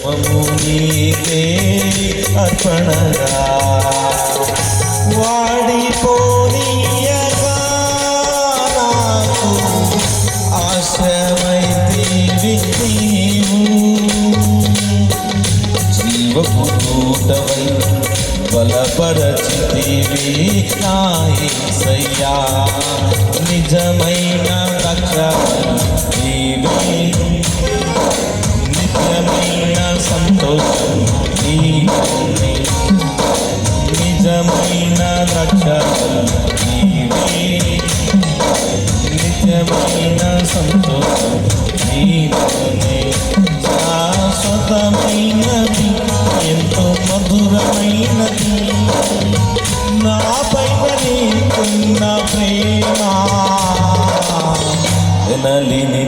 నీకే అర్పణగా వాడిపోనీయగా నాకు ఆశ్రమైతీవి నీవు జీవపుటవై బలపరచితివి నాయసయ్యా నిజమైన రక్ష నీవే నిజమైన రక్ష నీవే నిత్యమైన సంతోషం నీవే శాశ్వతమైనది ఎంతో మధురమైనది నా పైన నీకున్న ప్రేమ నలిని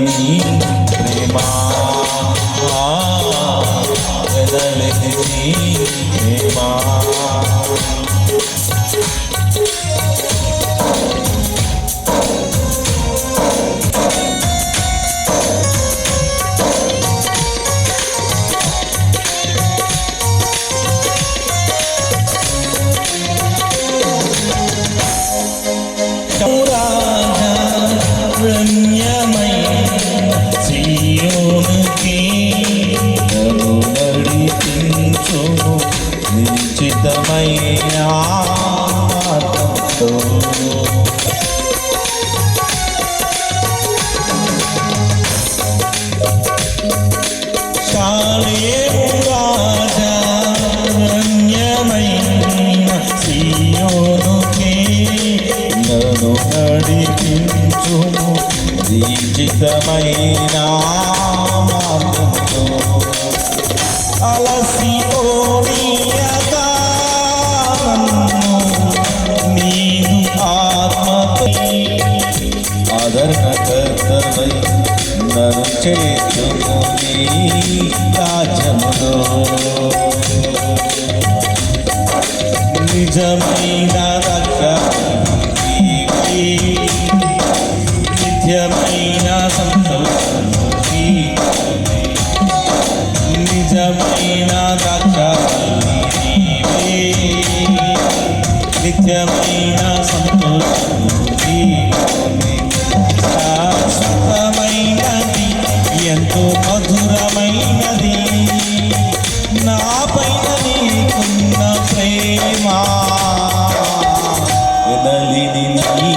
నన్ను నడిపించుము దీక్షితమైన నన్ను రాజ్యములో నిజమైన నిత్యమైన సంతోషం నిజమైన నిత్యమైన సంతోషం. నా పైన నీకున్న ప్రేమ. ఎదలిని నీ